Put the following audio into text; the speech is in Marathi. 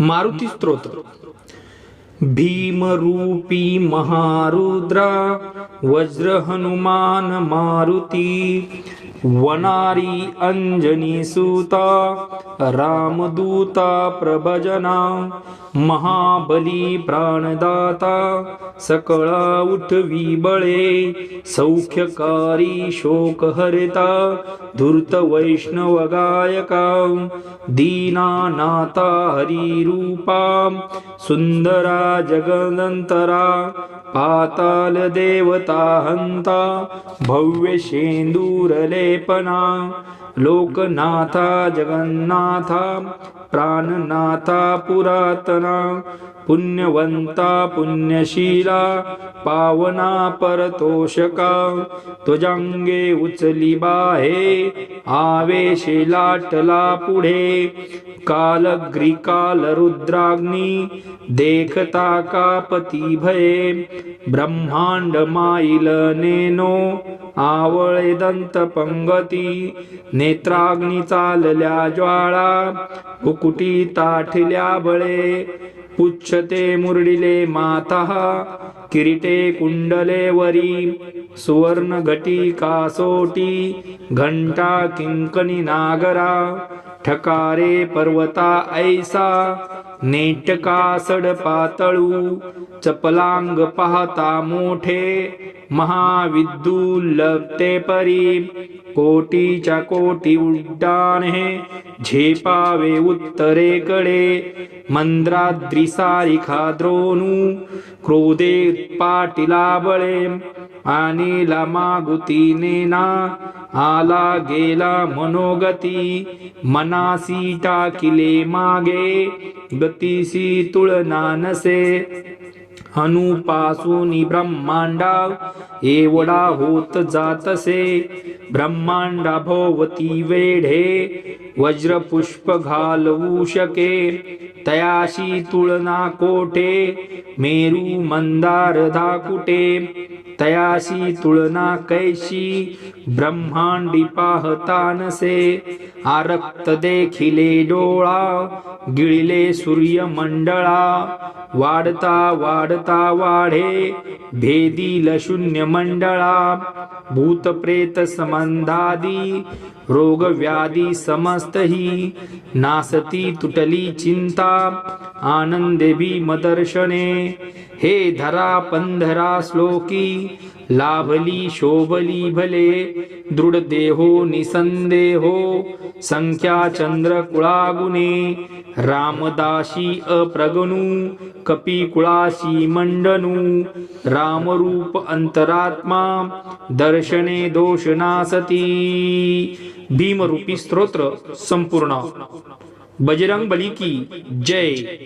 मारुती स्तोत्र भीमरूपी महारुद्रा वज्र हनुमान मारुती वनारी अंजनी सुता रामदूता प्रभजना महाबली प्राणदाता सकळा उठवी बळे सौख्यकारी शोक हरिता धूर्त वैष्णव गायका दीनानाथा हरिरूपा सुंदरा जगदंतरा पाताल देवता हंता भव्य शेंदूरलेपना लोकनाथा जगन्नाथा प्राणनाथा पुरातना पुण्यवंता पुण्यशीला पावना परतोषका तुजंगे उचली बाहे आवेशे लाटला पुढे कालग्रिकाल रुद्राग्नी देखता कापती भये ब्रह्मांड माईल नेनो आवळे दंत पंगती नेत्राग्नी चालल्या ज्वाळा कुकुटी ताठल्या बळे पुच्छते मुरडिले माता किरीटे कुंडले वरी सुवर्ण घटी कासोटी घंटा किंकणी नागरा ठकारे पर्वता ऐसा नेटका सड पातळू चपलांग पाहता मोठे महाविद्युल्लते परी. कोटीच्या कोटी उड्डाण हे झेपावे उत्तरेकडे. मंद्राद्री सारिखा द्रोणू क्रोधे पाटीला बळे. आणि मागुती नेना आला गेला मनोगती मनासी टाकिले मागे गतीसी तुळना नसे. अनुपासून ब्रह्मांडा एवढा होत जातसे. ब्रह्मांडा भोवती वेढे वज्रपुष्प घालवू शके. तयाशी तुळना कोठे? मेरू मंदार धाकुटे तयाशी तुळना कैशी? ब्रह्मांडी पाहता नसे? आरक्त देखिले डोळा गिळले सूर्य मंडळा वाढता वाढता वाढे भेदील शून्य मंडळा. भूत प्रेत संबंधादी रोग व्याधी समस्त ही नासती तुटली चिंता आनंदे भीमदर्शने। हे धरा पंधरा श्लोकी लाभली शोभली भले। दृढ देहो निसंदेहो संख्या चंद्र कुळागुणे। रामदाशी अप्रगणू कपी कुळाशी मंडनू। रामरूप अंतरात्मा दर्शने दोष नासती भीमरूपी स्तोत्र संपूर्ण। बजरंग बली की जय।